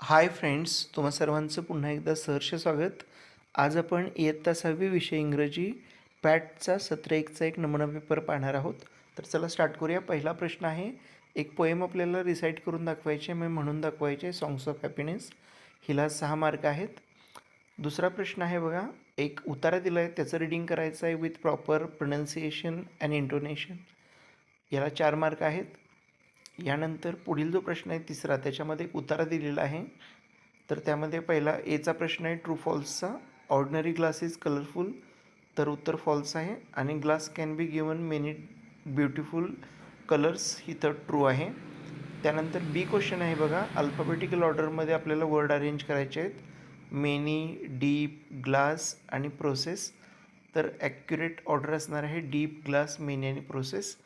Hi friends तुम्हा सर्वांचं पुन्हा एकदा सहर्ष स्वागत. आज आपण इयत्ता सहावी विषय इंग्रजी पॅटचा सत्र एकचा एक नमुना पेपर पाहणार आहोत. तर चला स्टार्ट करूया. पहिला प्रश्न आहे एक पोएम आपल्याला रिसाईट करून दाखवायचे मी म्हणून दाखवायचे सॉंग्स ऑफ हॅपीनेस हिला सहा मार्क आहेत. दुसरा प्रश्न आहे बघा एक उतारा दिला आहे त्याचं रिडिंग करायचं आहे with proper pronunciation and intonation याला चार मार्क आहेत. यानंतर पुढील जो प्रश्न आहे तिसरा त्याच्यामध्ये एक उतारा दिलेला आहे. तर त्यामध्ये पहिला एचा प्रश्न आहे ट्रू फॉल्सचा ऑर्डिनरी ग्लास इज कलरफुल तर उत्तर फॉल्स आहे. आणि glass can be given many beautiful colours ही तर ट्रू आहे. त्यानंतर बी क्वेश्चन आहे बघा अल्फाबेटिकल ऑर्डरमध्ये आपल्याला वर्ड अरेंज करायचे आहेत. मेनी डीप ग्लास आणि प्रोसेस तर ॲक्युरेट ऑर्डर असणार आहे डीप ग्लास मेनी आणि प्रोसेस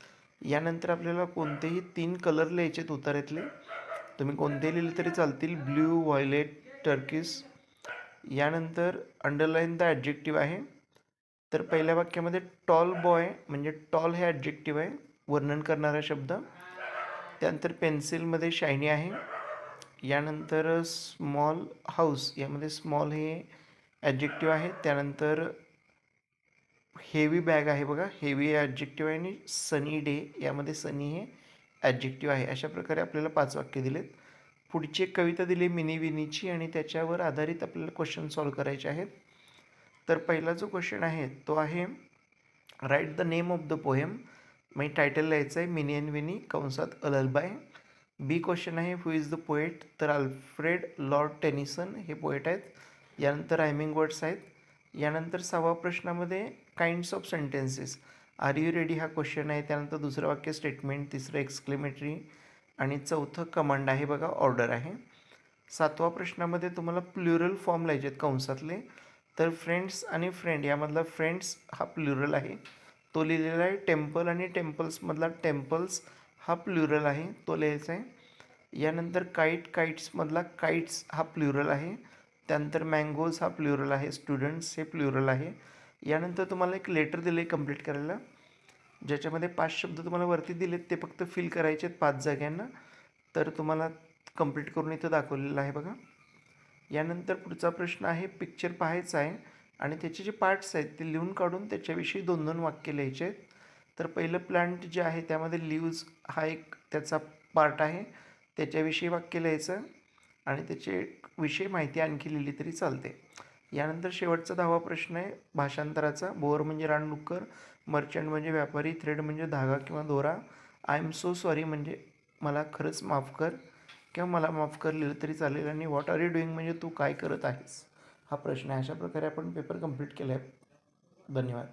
यानंतर आपल्याला कोणतेही तीन कलर लिहायचे आहेत उतार्यातले तुम्ही कोणते लिहिले तरी चालतील. ब्ल्यू व्हायलेट टर्किस यानंतर अंडरलाईन द ॲडजेक्टिव्ह आहे. तर पहिल्या वाक्यामध्ये टॉल बॉय म्हणजे टॉल हे ॲडजेक्टिव्ह आहे. वर्णन करणारा शब्द. त्यानंतर पेन्सिलमध्ये शायनी आहे. यानंतर स्मॉल हाऊस यामध्ये स्मॉल हे ॲडजेक्टिव्ह आहे. त्यानंतर हेवी बॅग आहे बघा. हेवी ॲडजेक्टिव्ह आहे आणि सनी डे यामध्ये सनी हे ॲडजेक्टिव्ह आहे. अशा प्रकारे आपल्याला पाच वाक्य दिलेत. पुढची एक कविता दिली मिनी विनीची आणि त्याच्यावर आधारित आपल्याला क्वेश्चन सॉल्व करायचे आहेत. तर पहिला जो क्वेश्चन आहे तो आहे write the name of the poem म्हणजे टायटल लिहायचं आहे मिनी अँड विनी कंसात अललबाय बी क्वेश्चन आहे हु इज द पोएट तर अल्फ्रेड लॉर्ड टेनिसन हे पोएट आहेत. यानंतर रायमिंग वर्ड्स आहेत. यानंतर सहावा प्रश्नामध्ये kinds of sentences are you ready हा क्वेश्चन आहे. त्यानंतर दुसरं वाक्य स्टेटमेंट तिसरं एक्सक्लेमेटरी आणि चौथं कमांड आहे बघा ऑर्डर आहे. सातवा प्रश्नामध्ये तुम्हाला प्लुरल फॉर्म लिहायचे आहेत कंसातले. तर फ्रेंड्स आणि फ्रेंड यामधला फ्रेंड्स हा प्लुरल आहे. तो लिहिलेला आहे टेम्पल आणि टेम्पल्समधला टेम्पल्स हा प्लुरल आहे. तो लिहायचा आहे. यानंतर काईट काईट्समधला काईट्स हा प्लुरल आहे. त्यानंतर मँगोज हा प्लुरल आहे. स्टुडंट्स हे प्लुरल आहे. यानंतर तुम्हाला एक लेटर दिलं आहे कंप्लीट करायला. ज्याच्यामध्ये पाच शब्द तुम्हाला वरती दिलेत ते फक्त फिल करायचे आहेत पाच जाग्यांना. तर तुम्हाला कंप्लीट करून इथं दाखवलेलं आहे बघा. यानंतर पुढचा प्रश्न आहे पिक्चर पाहायचा आहे. आणि त्याचे जे पार्ट्स आहेत ते लिहून काढून त्याच्याविषयी दोन दोन वाक्य लिहायचे आहेत. तर पहिलं प्लांट जे आहे त्यामध्ये लिव्ज हा एक त्याचा पार्ट आहे. त्याच्याविषयी वाक्य लिहायचं. आणि त्याचे विषयी माहिती आणखी लिहिली तरी चालते. यानंतर शेवटचा दहावा प्रश्न आहे भाषांतराचा. बोअर म्हणजे रानडुक्कर मर्चंट म्हणजे व्यापारी थ्रेड म्हणजे धागा किंवा दोरा. आय एम सो सॉरी म्हणजे मला खरंच माफ कर किंवा मला माफ कर लिहिलं तरी चालेल आणि व्हॉट आर यू डुईंग म्हणजे तू काय करत आहेस? हा प्रश्न आहे. अशा प्रकारे आपण पेपर कंप्लीट केला आहे धन्यवाद.